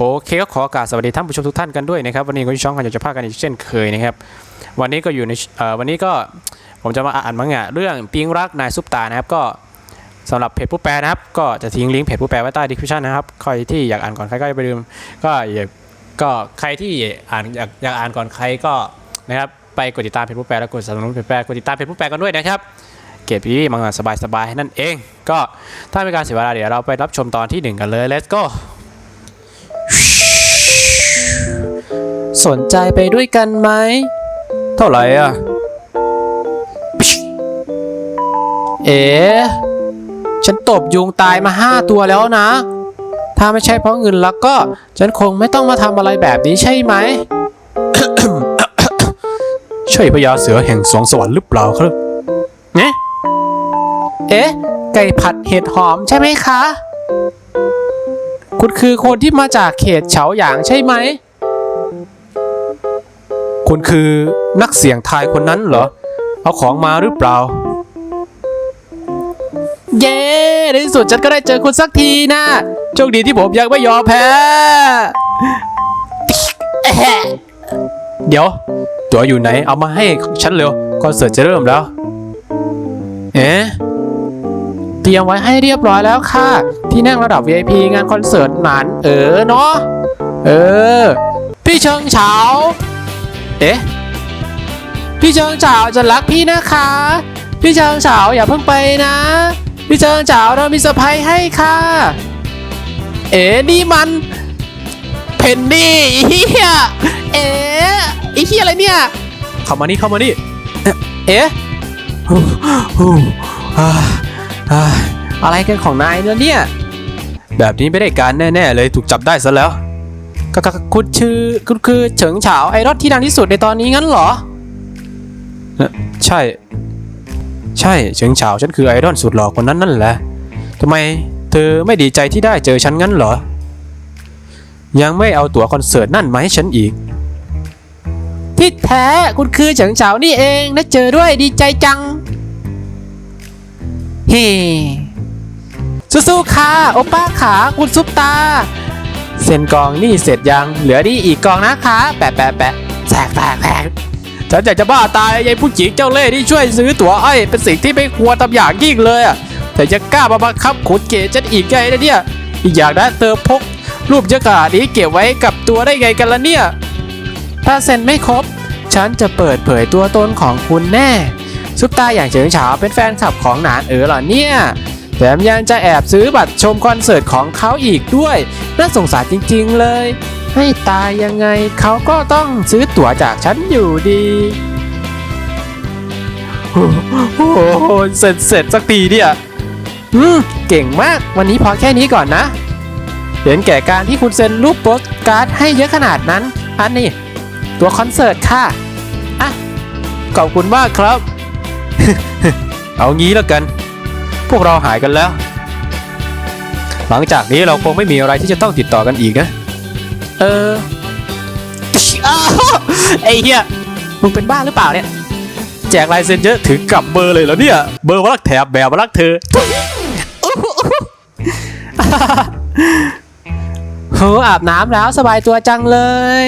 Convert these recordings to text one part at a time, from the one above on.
โอเคก็ขอโอกาสสวัสดีท่านผู้ชมทุกท่านกันด้วยนะครับวันนี้ก็ช่องกันอยากจะพากันอีกเช่นเคยนะครับวันนี้ก็อยู่ในวันนี้ก็ผมจะมาอ่านมังงะเรื่องปิงรักนายซุปตานะครับก็สำหรับเพจผู้แปลนะครับ ก็จะทิ้งลิงก์เพจผู้แปลไว้ใต้ดีคริปชันนะครับใครที่อยากอ่านก่อนใครก็อย่าไปลืมก็อย่าก็ใครที่อ่านอยากอยากอ่านก่อนใครก็นะครับไปกดติดตามเพจผู้แปลและกดสนับสนุนเพจแปลกดติดตามเพจผู้แปลกันด้วยนะครับเก็บพี่มังงะสบายๆนั่นเอง ก็ถ้าม่การเสียเวลาเดี๋ยวเราไปรับชมตอนที่หนึ่งกันเลย let's go สนใจไปด้วยกันไหม เท่าไหร่อะ เอ๋ฉันตบยุงตายมาห้าตัวแล้วนะ ถ้าไม่ใช่เพราะเงินแล้วก็ ฉันคงไม่ต้องมาทำอะไรแบบนี้ใช่ไหม ใช่พญาเสือแห่งสองสวรรค์หรือเปล่าครับเนี่ยเอ๊ะ ไก่ผัดเห็ดหอมใช่ไหมคะ คุณคือคนที่มาจากเขตเฉาหยางใช่ไหม คุณคือนักเสี่ยงทายคนนั้นเหรอ เอาของมาหรือเปล่า เย้ในที่สุดฉันก็ได้เจอคุณสักทีนะโชคดีที่ผมยังไม่ยอมแพ้ เดี๋ยว ตัวอยู่ไหน เอามาให้ฉันเร็วคอนเสิร์ตจะเริ่มแล้ว เอ๊ะเตรียมไว้ให้เรียบร้อยแล้วค่ะ ที่นั่งระดับ VIP งานคอนเสิร์ตหนานเออเนาะ เออ พี่เชิงเฉา เอ๊ะ พี่เชิงเฉาจะรักพี่นะคะ พี่เชิงเฉาอย่าเพิ่งไปนะ พี่เชิงเฉาเรามีเซอร์ไพรส์ให้ค่ะ เอ๋นี่มัน เพนนี่อีเฮียเอ๋อีเฮียอะไรเนี่ย เข้ามานี่เข้ามานี่ เอ๊ะฮู้ฮู้อ่าอ่าอะไรกันของนายเนี่ยเนี่ย แบบนี้ไม่ได้การแน่ ๆ เลยถูกจับได้ซะแล้ว ก็ก็คุณชื่อคุณคือเฉิงเฉาไอรอนที่ดังที่สุดในตอนนี้งั้นเหรอเอ่อใช่ ใช่เฉิงเฉาฉันคือไอรอนสุดหล่อคนนั้นนั่นแหละทำไมเธอไม่ดีใจที่ได้เจอฉันงั้นเหรอ ยังไม่เอาตั๋วคอนเสิร์ตนั่นมาให้ฉันอีก ที่แท้คุณคือเฉิงเฉานี่เองได้เจอด้วยดีใจจัง เฮ้สู้ๆค่ะ โอป้าขาคุณซุปตา เซ็นกองนี่เสร็จยัง เหลือดีอีกกองนะคะ แปะแปะแปะแสกแสกแสกฉันอยากจะบ้าตายยายผู้หญิงเจ้าเล่ห์ที่ช่วยซื้อตั๋วไอ้เป็นสิ่งที่ไม่ควรทำอย่างยิ่งเลยอะแต่จะกล้ามาบังคับขุนเก๋ฉันอีกไงนะเนี่ย อีกอย่างนะเธอพก รูปเยอะขนาดนี้เก็บไว้กับตัวได้ไงกันล่ะเนี่ย ถ้าเซ็นไม่ครบ ฉันจะเปิดเผยตัวตนของคุณแน่ซุปตาอย่างเฉิงเฉาเป็นแฟนคลับของหนานเอ๋อเหรอเนี่ย แถมยังจะแอบซื้อบัตรชมคอนเสิร์ตของเขาอีกด้วย น่าสงสารจริงๆเลย ให้ตายยังไงเขาก็ต้องซื้อตั๋วจากฉันอยู่ดีโอ้โหเสร็จเสร็จสักทีเนี่ยอืมเก่งมากวันนี้พอแค่นี้ก่อนนะ เห็นแก่การที่คุณเซ็นรูปโปสการ์ดให้เยอะขนาดนั้น อันนี้ตัวคอนเสิร์ตค่ะอะขอบคุณมากครับ เอางี้แล้วกัน พวกเราหายกันแล้ว หลังจากนี้เราคงไม่มีอะไรที่จะต้องติดต่อกันอีกนะ เอออ้าวไอ้เหี้ยมึงเป็นบ้าหรือเปล่าเนี่ย แจกลายเซ็นเยอะถึงกับเบอร์เลยเหรอเนี่ย เบอร์วรักแถบแบบวรักเธอโหอาบน้ำแล้วสบายตัวจังเลย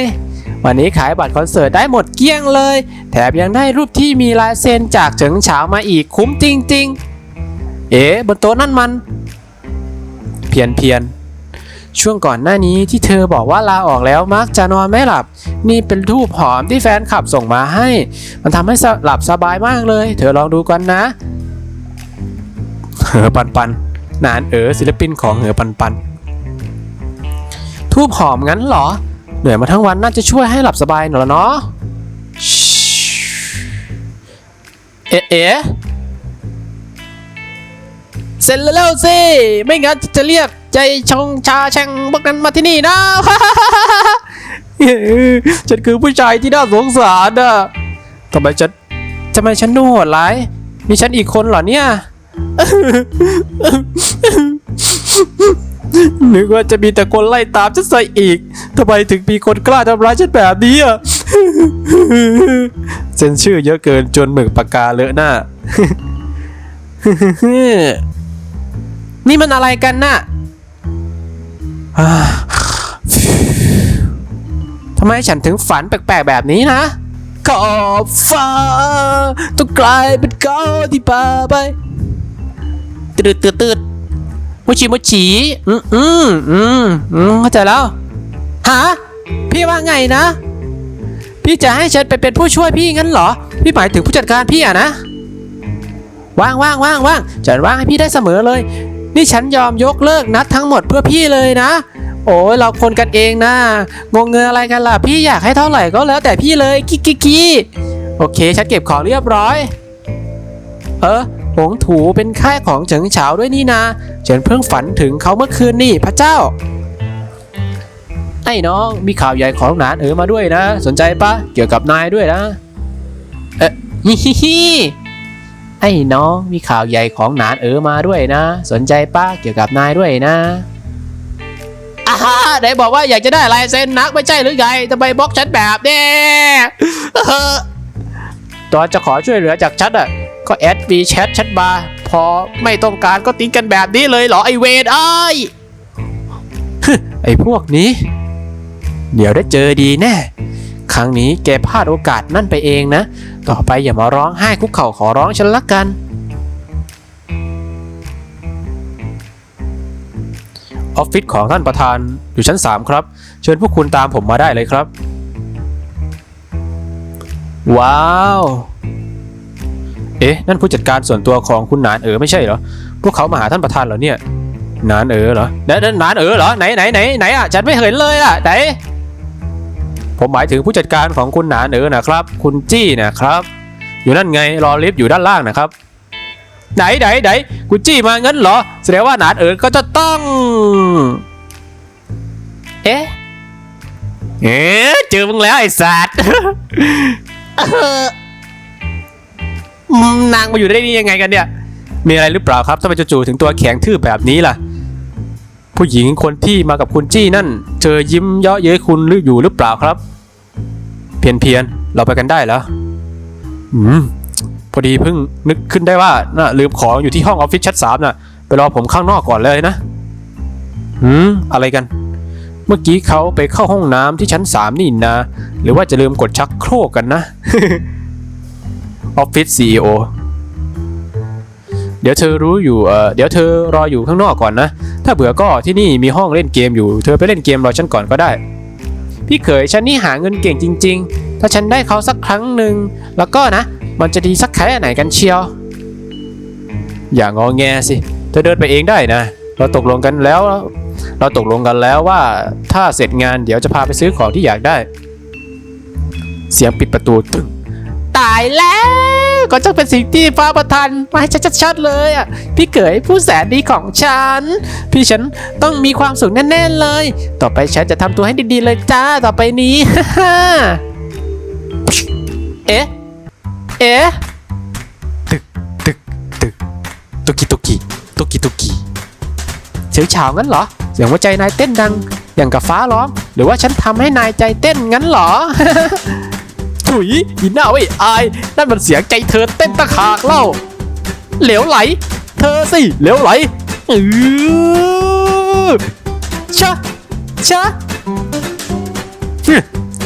วันนี้ขายบัตรคอนเสิร์ตได้หมดเกลี้ยงเลย แถมยังได้รูปที่มีลายเซ็นจากเฉิงเฉามาอีกคุ้มจริง ๆ เอ๋บนโต๊ะนั่นมัน เพียนเพียนช่วงก่อนหน้านี้ที่เธอบอกว่าลาออกแล้วมักจะนอนไม่หลับ นี่เป็นรูปหอมที่แฟนคลับส่งมาให้ มันทำให้หลับสบายมากเลย เธอลองดูกันนะเหอปันปันนานเอ๋อศิลปินของเหอปันปันทูบหอมงั้นเหรอ เหนื่อยมาทั้งวันน่าจะช่วยให้หลับสบายหน่อยละเนาะเอ๊ะ เอ๊ะเสร็จแล้วสิ ไม่งั้นจะเรียกใจชงชาแชงพวกนั้นมาที่นี่นะ ฉันคือผู้ชายที่น่าสงสารอะทำไมฉันทำไมฉันดูโหดร้าย มีฉันอีกคนเหรอเนี่ย นึกว่าจะมีแต่คนไล่ตามฉันใส่อีกทำไมถึงมีคนกล้าทำร้ายฉันแบบนี้อะเซ็นชื่อเยอะเกินจนหมึกปากกาเลอะหน้า นี่มันอะไรกันน่ะอ่าทำไมฉันถึงฝันแปลกๆแบบนี้นะขอบฟ้าต้องกลายเป็นเก้าที่พาไปตืดตืดตืดมุชิมุชิอืมอืมอืมอืมเข้าใจแล้วฮะพี่ว่าไงนะ พี่จะให้ฉันไปเป็นผู้ช่วยพี่งั้นเหรอ พี่หมายถึงผู้จัดการพี่อะนะว่างว่างว่างว่างฉันว่างให้พี่ได้เสมอเลย นี่ฉันยอมยกเลิกนัดทั้งหมดเพื่อพี่เลยนะ โอ้ยเราคนกันเองนะ งงเงินอะไรกันล่ะ พี่อยากให้เท่าไหร่ก็แล้วแต่พี่เลยกิ๊กกิ๊โอเค ฉันเก็บของเรียบร้อย เออหงถูเป็นค่ายของเฉิงเฉาด้วยนี่นะฉันเพิ่งฝันถึงเขาเมื่อคืนนี่พระเจ้า ไอ้น้องมีข่าวใหญ่ของหนานเออมาด้วยนะ สนใจปะเกี่ยวกับนายด้วยนะ เอ๊ะฮิฮิฮิ ไอ้น้องมีข่าวใหญ่ของหนานเอ๋อมาด้วยนะ สนใจปะเกี่ยวกับนายด้วยนะอาฮาไหนบอกว่าอยากจะได้ลายเซ็นนักไม่ใช่หรือไงทำไมบล็อกฉันแบบนี้เออตอนจะขอช่วยเหลือจากฉันอะก็แอดวีแชทฉันมาพอไม่ต้องการก็ติ้งกันแบบนี้เลยเหรอไอเวนไอ้ยไอ้พวกนี้ เดี๋ยวได้เจอดีแน่ ครั้งนี้แกพลาดโอกาสนั่นไปเองนะ ต่อไปอย่ามาร้องไห้คุกเข่าขอร้องฉันละกัน ออฟฟิศของท่านประธานอยู่ชั้น 3 ครับ เชิญพวกคุณตามผมมาได้เลยครับ ว้าว เอ๊ะ นั่นผู้จัดการส่วนตัวของคุณนานเอ๋อไม่ใช่เหรอ พวกเขามาหาท่านประธานเหรอเนี่ยนานเอ๋อเหรอไหนไหนนานเอ๋อเหรอไหนไหนไหนไหนอะฉันไม่เห็นเลยอะไหน ผมหมายถึงผู้จัดการของคุณหนานเอ๋อนะครับ คุณจี้นะครับ อยู่นั่นไงรอลิฟต์อยู่ด้านล่างนะครับ ไหนไหนไหนคุณจี้มางั้นเหรอ แสดงว่าหนานเอ๋อก็จะต้อง เอ๊ะ เอ๊ะเจอมึงแล้วไอ้สัตว์อืมนางมาอยู่ได้นี่ยังไงกันเนี่ย มีอะไรหรือเปล่าครับทำไมจู่ๆถึงตัวแข็งทื่อแบบนี้ล่ะ ผู้หญิงคนที่มากับคุณจี้นั่นเธอยิ้มเยาะเย้ยคุณหรืออยู่หรือเปล่าครับ เพียนเพียนเราไปกันได้แล้วอืมพอดีเพิ่งนึกขึ้นได้ว่าน่ะลืมของอยู่ที่ห้องออฟฟิศชั้นสามน่ะไปรอผมข้างนอกก่อนเลยนะหืมอะไรกัน เมื่อกี้เขาไปเข้าห้องน้ำที่ชั้นสามนี่นะหรือว่าจะลืมกดชักโครกกันนะออฟฟิศซีอ เดี๋ยวเธอรู้อยู่เออเดี๋ยวเธอรออยู่ข้างนอกก่อนนะ ถ้าเบื่อก็ที่นี่มีห้องเล่นเกมอยู่ เธอไปเล่นเกมรอฉันก่อนก็ได้ พี่เขยฉันนี่หาเงินเก่งจริง ๆ ถ้าฉันได้เขาสักครั้งหนึ่งแล้วก็นะ มันจะดีสักแค่ไหนกันเชียว อย่างงอแงสิ เธอเดินไปเองได้นะ เราตกลงกันแล้ว เราตกลงกันแล้วว่าถ้าเสร็จงานเดี๋ยวจะพาไปซื้อของที่อยากได้ เสียงปิดประตูตึง ตายแล้ว ก็จะเป็นสิ่งที่ฟ้าประทานมาให้ชัดๆเลยอะพี่เขยผู้แสนดีของฉัน พี่ฉันต้องมีความสุขแน่ๆเลย ต่อไปฉันจะทำตัวให้ดีๆเลยจ้าต่อไปนี้เอ๊ะเอ๊ะตึกตึกตึกตุกิตุกิตุกิตุกิเสียงเฉางั้นเหรอ เสียงหัวใจนายเต้นดัง อย่างกับฟ้าร้อง หรือว่าฉันทำให้นายใจเต้นงั้นเหรอ ถุยอีหน้าไอ้ยอาย นั่นมันเสียงใจเธอเต้นตะขากเล่า เหลวไหล เธอสิ เหลวไหลเออชะชะ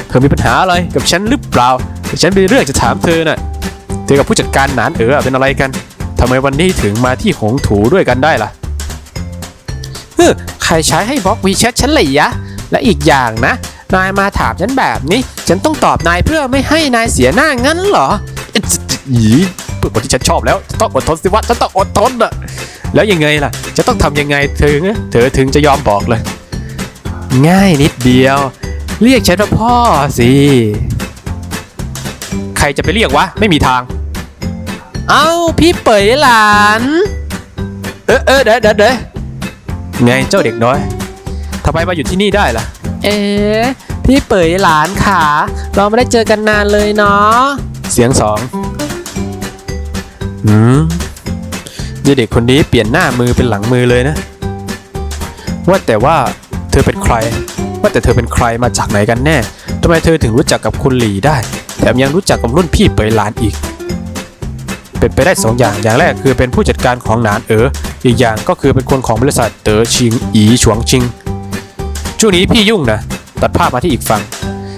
เธอมีปัญหาอะไรกับฉันหรือเปล่าแต่ฉันมีเรื่องจะถามเธอน่ะ เธอกับผู้จัดการหนานเอ๋อเป็นอะไรกันทำไมวันนี้ถึงมาที่หงถูด้วยกันได้ล่ะเฮ้ใครใช้ให้บล็อกวีแชทฉันเลยยะ และอีกอย่างนะ นายมาถามฉันแบบนี้ ฉันต้องตอบนายเพื่อไม่ให้นายเสียหน้างั้นเหรอเอ๊ะอีเพื่อคนที่ฉันชอบแล้วจะต้องอดทนสิวะฉันต้องอดทนอะแล้วยังไงล่ะ จะต้องทำยังไงเธอเธอถึงจะยอมบอกเลย ง่ายนิดเดียว เรียกฉันว่าพ่อสิ ใครจะไปเรียกวะ ไม่มีทาง เอ้าพี่เป๋ยหลาน เออเออเดี๋ยวเดี๋ยวเดี๋ยวไงเจ้าเด็กน้อยทำไมมาอยู่ที่นี่ได้ล่ะ เอ๊ะ พี่เป๋ยหลานขาเราไม่ได้เจอกันนานเลยเนาะเสียงสองอืมยเด็กคนนี้เปลี่ยนหน้ามือเป็นหลังมือเลยนะ ว่าแต่ว่าเธอเป็นใคร ว่าแต่เธอเป็นใครมาจากไหนกันแน่ทำไมเธอถึงรู้จักกับคุณหลีได้ แถมยังรู้จักกับรุ่นพี่เปยหลานอีก เป็นไปได้สองอย่าง อย่างแรกคือเป็นผู้จัดการของหนานเอ๋อ อีกอย่างก็คือเป็นคนของบริษัทเต๋อชิง อีฉวงชิง ช่วงนี้พี่ยุ่งนะ ตัดภาพมาที่อีกฝั่ง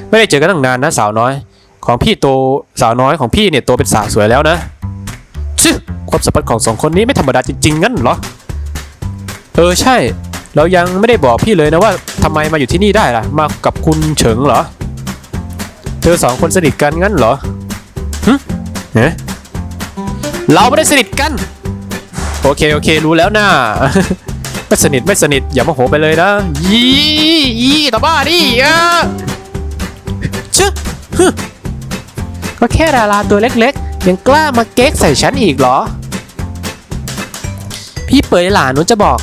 ไม่ได้เจอกันตั้งนานนะสาวน้อย ของพี่โตสาวน้อยของพี่เนี่ยโตเป็นสาวสวยแล้วนะชื่อความสัมพันธ์ของสองคนนี้ไม่ธรรมดาจริงๆงั้นเหรอ เออใช่ เรายังไม่ได้บอกพี่เลยนะว่าทำไมมาอยู่ที่นี่ได้ล่ะ มากับคุณเฉิงเหรอ เธอสองคนสนิทกันงั้นเหรอหึเนะเราไม่ได้สนิทกัน โอเคโอเค รู้แล้วนะ ไม่สนิทไม่สนิทอย่ามาโหไปเลยนะยี่ยี่ต่อบ้าดิอะชึฮึก็แค่ดาราตัวเล็กๆ ยังกล้ามาเก๊กใส่ฉันอีกเหรอ พี่เปยหลานหนูจะบอก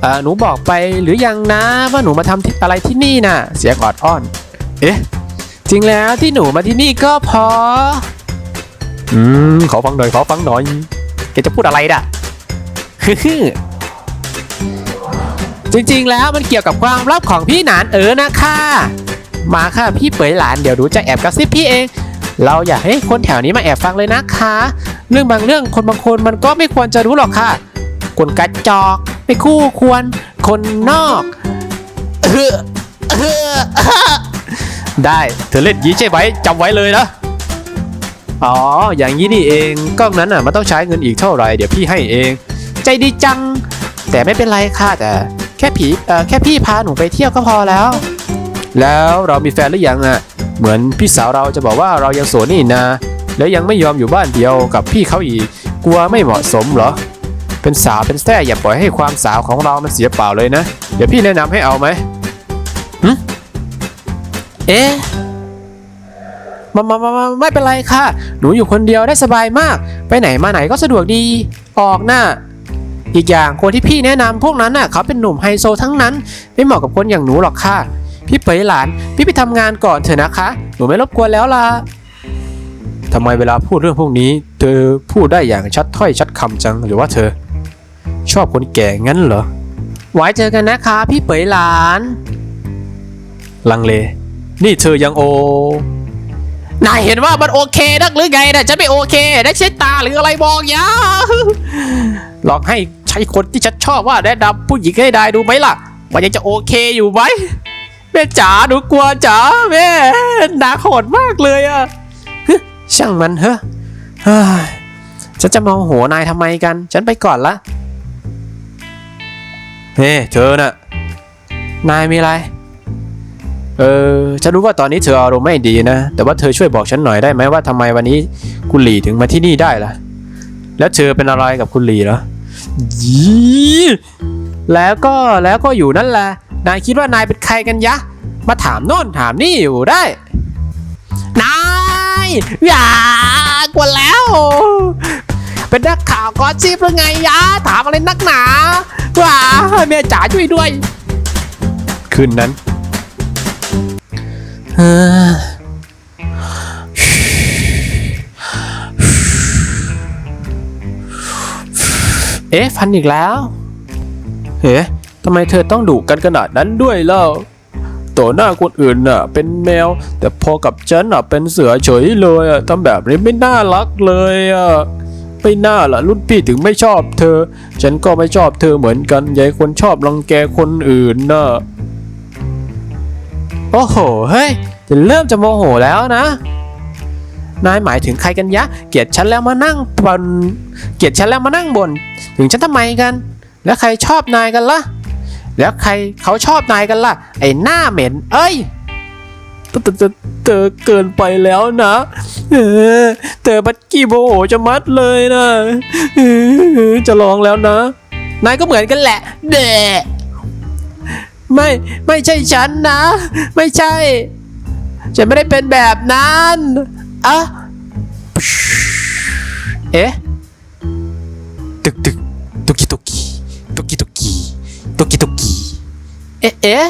เออหนูบอกไปหรือยังนะว่าหนูมาทำที่อะไรที่นี่น่ะ เสียงออดอ้อน เอ๊ะ จริงแล้วที่หนูมาที่นี่ก็เพอ อืมขอฟังหน่อยขอฟังหน่อยแกจะพูดอะไรด่ะ จริงๆ แล้วมันเกี่ยวกับความลับของพี่หนานเออนะคะ มาค่ะพี่เปยหลานเดี๋ยวหนูจะแอบกระซิบพี่เอง เราอยากให้คนแถวนี้มาแอบฟังเลยนะคะ เรื่องบางเรื่องคนบางคนมันก็ไม่ควรจะรู้หรอกค่ะ คนกระจอกไม่คู่ควร คนนอกเออเอได้เธอเล่นยี้ใช่ไหมจำไว้เลยนะ อ๋อ อย่างนี้นี่เองกล้องนั้นอะมันต้องใช้เงินอีกเท่าไหร่เดี๋ยวพี่ให้เอง ใจดีจัง แต่ไม่เป็นไรค่ะแต่ แค่ผีเอ่อแค่พี่พาหนูไปเที่ยวก็พอแล้ว แล้วเรามีแฟนหรือยังอะ เหมือนพี่สาวเราจะบอกว่าเรายังโสดนี่นะแล้วยังไม่ยอมอยู่บ้านเดียวกับพี่เขาอีก กลัวไม่เหมาะสมเหรอ เป็นสาวเป็นแท้อย่าปล่อยให้ความสาวของเรามันเสียเปล่าเลยนะ เดี๋ยวพี่แนะนำให้เอาไหมหึเอ๊ะมามามามาไม่เป็นไรค่ะ หนูอยู่คนเดียวได้สบายมาก ไปไหนมาไหนก็สะดวกดี ออกหน้า อีกอย่างคนที่พี่แนะนำพวกนั้นน่ะเขาเป็นหนุ่มไฮโซทั้งนั้น ไม่เหมาะกับคนอย่างหนูหรอกค่ะ พี่เป๋ยหลาน พี่ไปทำงานก่อนเถอะนะคะ หนูไม่รบกวนแล้วล่ะทำไมเวลาพูดเรื่องพวกนี้ เธอพูดได้อย่างชัดถ้อยชัดคำจังหรือว่าเธอ ชอบคนแก่งั้นเหรอไว้เจอกันนะคะ พี่เป๋ยหลาน ลังเล นี่เธอยังโอนายเห็นว่ามันโอเคนักหรือไงนะฉันไม่โอเคได้ใช้ตาหรืออะไรบอกยาหลองให้ ใช้คนที่ฉันชอบว่าแนะนำผู้หญิงให้ได้ดูไหมล่ะว่ายังจะโอเคอยู่ไหมแม่จ๋าหนูกลัวจ๋าแม่นาโหดมากเลยอะฮึช่างมันเฮ้เฮ้ยฉันจะมาโมโหนายทำไมกัน ฉันไปก่อนละเฮ้เธอน่ะ นายมีอะไร เออ ฉันรู้ว่าตอนนี้เธออารมณ์ไม่ดีนะ แต่ว่าเธอช่วยบอกฉันหน่อยได้ไหมว่าทำไมวันนี้คุณหลีถึงมาที่นี่ได้ล่ะ แล้วเธอเป็นอะไรกับคุณหลีเหรอ ยีแล้วก็แล้วก็อยู่นั่นแหละ นายคิดว่านายเป็นใครกันยะ มาถามโน่นถามนี่อยู่ได้ นายอย่ากวนแล้ว เป็นนักข่าวกอชีพหรือไงยะ ถามอะไรนักหนาว้าแม่จ๋าช่วยด้วย คืนนั้นเฮ้อ เอ๊ะฟันอีกแล้ว เฮ้ทำไมเธอต้องดุกันขนาดนั้นด้วยเล่าต่อหน้าคนอื่นน่ะ เป็นแมว แต่พอกับฉันน่ะเป็นเสือเฉยเลยอะทำแบบนี้ไม่น่ารักเลยอะไม่น่าล่ะรุ่นพี่ถึงไม่ชอบเธอ ฉันก็ไม่ชอบเธอเหมือนกันยายคนชอบรังแกคนอื่นน่ะโอ้โหเฮ้ยจะเริ่มจะโมโหแล้วนะ นายหมายถึงใครกันยะ เกลียดฉันแล้วมานั่งบนเกลียดฉันแล้วมานั่งบน ถึงฉันทำไมกัน แล้วใครชอบนายกันล่ะ แล้วใครเขาชอบนายกันล่ะ ไอ้หน้าเหม็น เอ้ยเธอเธอเธอเกินไปแล้วนะเออเธอบัดกี้โมโหจะมัดเลยนะ จะลองแล้วนะ นายก็เหมือนกันแหละ เดะไม่ไม่ใช่ฉันนะ ไม่ใช่ ฉันไม่ได้เป็นแบบนั้น อะเอ๊ะตึกตึกตุกิตุกิตุกิตุกิตุกิตุกิเอ๊ะเอ๊ะ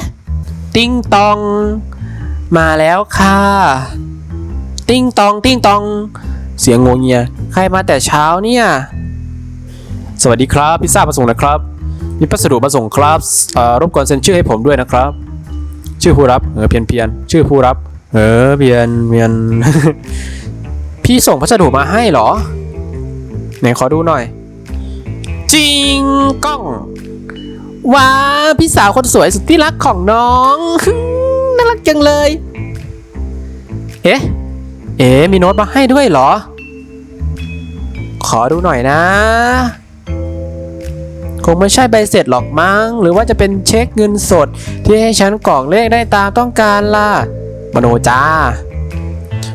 ติงตอง มาแล้วค่ะ ติ้งตอง ติ้งตอง เสียงงงเงียใครมาแต่เช้าเนี่ย สวัสดีครับ พิซซ่ามาส่งนะครับ มีพัสดุมาส่งครับเอ่อรบกวนเซ็นชื่อให้ผมด้วยนะครับ ชื่อผู้รับเออเพียนเพียนชื่อผู้รับ เออเพียนเพียน พี่ส่งพัสดุมาให้เหรอ ไหนขอดูหน่อย จริงกล้อง ว้าพี่สาวคนสวยสุดที่รักของน้องน่ารักจังเลย เอ๊ะ เอ๊ะมีโน้ตมาให้ด้วยเหรอ ขอดูหน่อยนะ คงไม่ใช่ใบเสร็จหรอกมั้ง หรือว่าจะเป็นเช็คเงินสดที่ให้ฉันกรอกเลขได้ตามต้องการล่ะม โนจ้า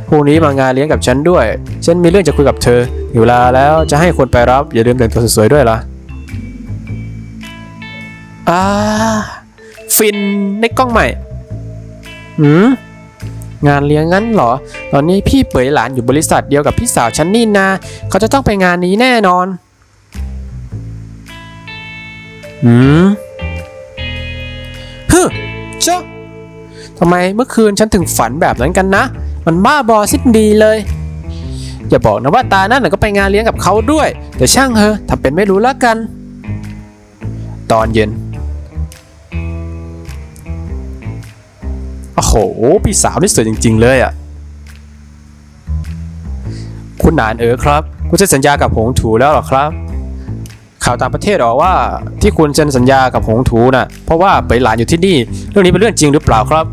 พรุ่งนี้มางานเลี้ยงกับฉันด้วย ฉันมีเรื่องจะคุยกับเธอ อยู่ลาแล้วจะให้คนไปรับ อย่าลืมแต่งตัวสวยๆด้วยล่ะอ่าฟินในกล้องใหม่หืมงานเลี้ยงงั้นเหรอ ตอนนี้พี่เปยหลานอยู่บริษัทเดียวกับพี่สาวฉันนี่นาเขาจะต้องไปงานนี้แน่นอนหืมฮึเจ้าำไมเมื่อคืนฉันถึงฝันแบบนั้นกันนะ มันบ้าบอสิ้นดีเลย อย่าบอกนะว่าตานั่นก็ไปงานเลี้ยงกับเขาด้วย แต่ช่างเถอะทำเป็นไม่รู้แล้วกัน ตอนเย็นโอ้โห พี่สาวนี่สวยจริง ๆ เลยอะ คุณหนานเอ๋อครับ คุณเซ็นสัญญากับหงถูแล้วหรอครับ ข่าวต่างประเทศหรอว่าที่คุณเซ็นสัญญากับหงถูน่ะ เพราะว่าไปหลานอยู่ที่นี่ เรื่องนี้เป็นเรื่องจริงหรือเปล่าครับ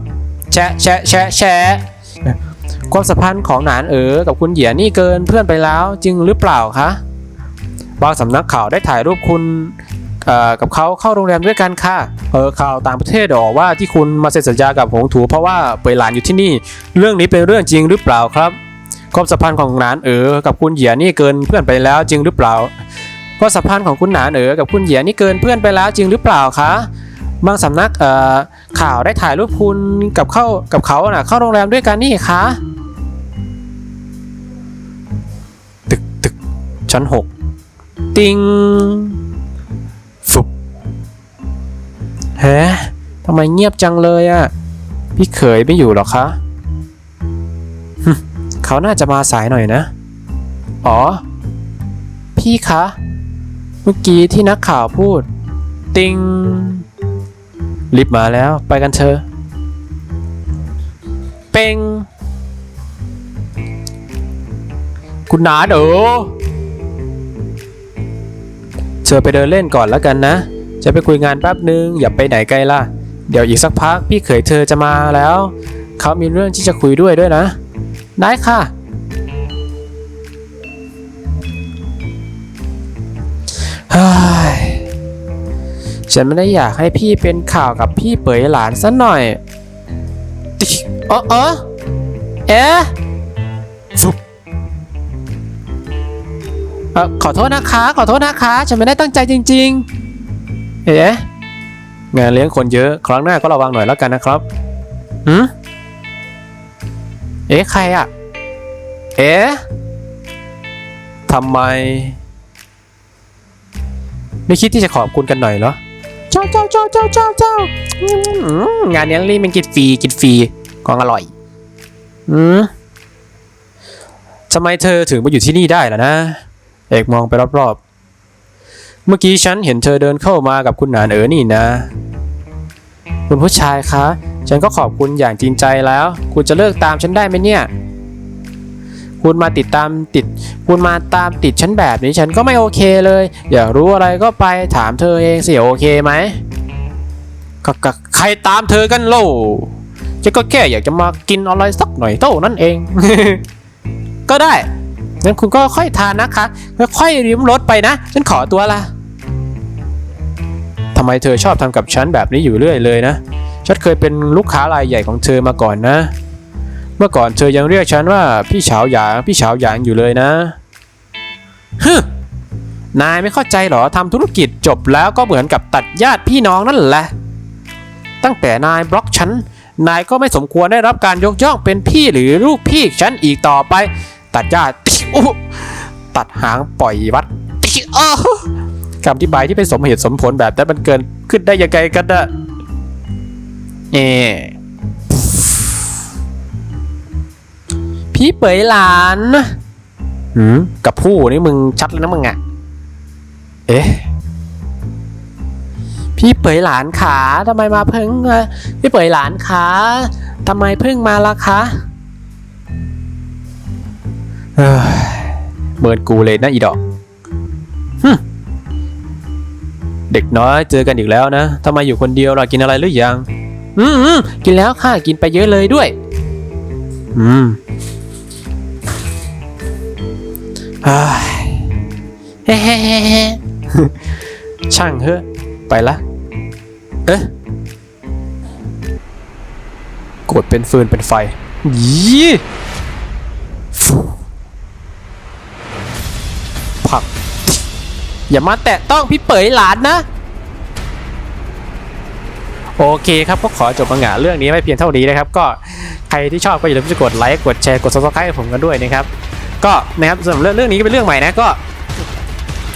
แชะแชะแชะแชะความสัมพันธ์ของหนานเอ๋อกับคุณเหยียนี่เกินเพื่อนไปแล้วจริงหรือเปล่าคะบางสำนักข่าวได้ถ่ายรูปคุณกับเขาเข้าโรงแรมด้วยกันค่ะ เออข่าวต่างประเทศบอกว่าที่คุณมาเซ็นสัญญากับหงถูเพราะว่าเปยหลานอยู่ที่นี่ เรื่องนี้เป็นเรื่องจริงหรือเปล่าครับความสัมพันธ์ของหนานเอ๋อกับคุณเหยียนี่เกินเพื่อนไปแล้วจริงหรือเปล่าความสัมพันธ์ของคุณหนานเอ๋อกับคุณเหยียนี่เกินเพื่อนไปแล้วจริงหรือเปล่าคะบางสำนักเอ่อ ข่าวได้ถ่ายรูปคุณกับเข้ากับเขาน่ะเข้าโรงแรมด้วยกันนี่คะตึกตึกชั้นหกติงฟุบเฮ้ทำไมเงียบจังเลยอะพี่เขยไม่อยู่หรอคะฮึเขาน่าจะมาสายหน่อยนะ อ๋อ พี่คะ เมื่อกี้ที่นักข่าวพูด ติง รีบมาแล้วไปกันเถอะเป่งคุณหนาเดอเธอไปเดินเล่นก่อนแล้วกันนะ จะไปคุยงานแป๊บนึง อย่าไปไหนไกลล่ะ เดี๋ยวอีกสักพักพี่เขยเธอจะมาแล้ว เขามีเรื่องที่จะคุยด้วยด้วยนะ ได้ค่ะ ฉันไม่ได้อยากให้พี่เป็นข่าวกับพี่เป๋ยหลานซะหน่อยติ๊กเออเออเอ๊ะฟุบเออขอโทษนะคะ ขอโทษนะคะ ฉันไม่ได้ตั้งใจจริง ๆ เอ๊ะงานเลี้ยงคนเยอะครั้งหน้าก็ระวังหน่อยแล้วกันนะครับหืมเอ๊ะใครอะเอ๊ะทำไม ไม่คิดที่จะขอบคุณกันหน่อยเหรอ เจ้าเจ้าเจ้าเจ้าเจ้าเจ้างานนี้รีมันกินฟรีกินฟรีของอร่อยอืมทำไมเธอถึงมาอยู่ที่นี่ได้ล่ะนะ เอกมองไปรอบๆ เมื่อกี้ฉันเห็นเธอเดินเข้ามากับคุณหนานเอ๋อนี่นะ คุณผู้ชายคะ ฉันก็ขอบคุณอย่างจริงใจแล้ว คุณจะเลิกตามฉันได้ไหมเนี่ย คุณมาติดตามติด คุณมาตามติดฉันแบบนี้ฉันก็ไม่โอเคเลย อยากรู้อะไรก็ไปถามเธอเองสิโอเคไหมก็ก็ใครตามเธอกันโลฉันก็แค่อยากจะมากินอะไรสักหน่อยเท่านั้นเอง ก็ได้งั้นคุณก็ค่อยทานนะคะค่อยริมรสไปนะฉันขอตัวละทำไมเธอชอบทำกับฉันแบบนี้อยู่เรื่อยเลยนะฉันเคยเป็นลูกค้ารายใหญ่ของเธอมาก่อนนะ เมื่อก่อนเธอยังเรียกฉันว่าพี่เฉาหยางพี่เฉาหยางอยู่เลยนะฮึนายไม่เข้าใจเหรอทำธุรกิจจบแล้วก็เหมือนกับตัดญาติพี่น้องนั่นแหละ ตั้งแต่นายบล็อกฉันนายก็ไม่สมควรได้รับการยกย่องเป็นพี่หรือลูกพี่ฉันอีกต่อไป ตัดญาติตัดหางปล่อยวัดคำอธิบายที่เป็นสมเหตุสมผลแบบนั้นมันเกินขึ้นได้ยังไงกันนะเอ พี่เป๋ยหลานหืมกับผู้นี่มึงชัดเลยนะมึงอะเอ๊ะ พี่เป๋ยหลานขาทำไมมาเพิ่งเอ่อพี่เป๋ยหลานขาทำไมเพิ่งมาล่ะคะเอ้ยเหมือนกูเลยนะอีดอกฮึ่มเด็กน้อยเจอกันอีกแล้วนะทำไมอยู่คนเดียวล่ะกินอะไรหรือยัง อืมอืมกินแล้วค่ะ กินไปเยอะเลยด้วย อืม เฮ้เฮ้เฮ้เฮ้ช่างเถอไปละ เอ๊ะกดเป็นฟืนเป็นไฟยี่ผัก อย่ามาแตะต้องพี่เป๋ยหลานนะ โอเคครับก็ขอจบมังงะเรื่องนี้ไว้เพียงเท่านี้นะครับ ก็ใครที่ชอบก็อย่าลืมกดไลค์ กดแชร์ กด subscribe ให้ผมกันด้วยนะครับ ก็นะครับสำหรับเรื่องเรื่องนี้ก็เป็นเรื่องใหม่นะก็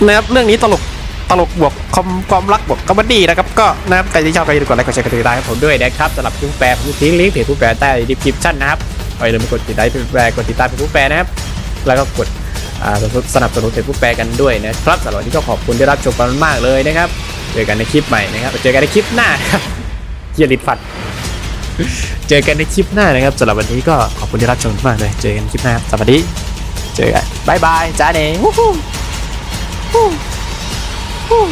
นะครับเรื่องนี้ตลกตลกบวกคอมความรักบวกคอมเมดี้นะครับก็นะครับใครที่ชอบก็อย่าลืมกดไลค์กดแชร์กดติดตามให้ผมด้วยนะครับสำหรับผู้แปลผมทิ้งลิงก์เพจผู้แปลใต้ดีคริปชั่นนะครับอย่าลืมกดติดตามผู้แปลกดติดตามเพจผู้แปลนะครับแล้วก็กดสนับสนุนเพจผู้แปลกันด้วยนะครับสำหรับวันนี้ก็ขอบคุณที่รับชมกันมากเลยนะครับเจอกันในคลิปใหม่นะครับเจอกันในคลิปหน้าครับเฮียลิดฟัดเจอกันในคลิปหน้านะครับสำหรับวันนี้ก็ขอบคุณที่รับชมมากเลย เจอกันคลิปหน้าสวัสดี เจอกันบายบายจ้าเน่วู้ฮู้วู้ฮู้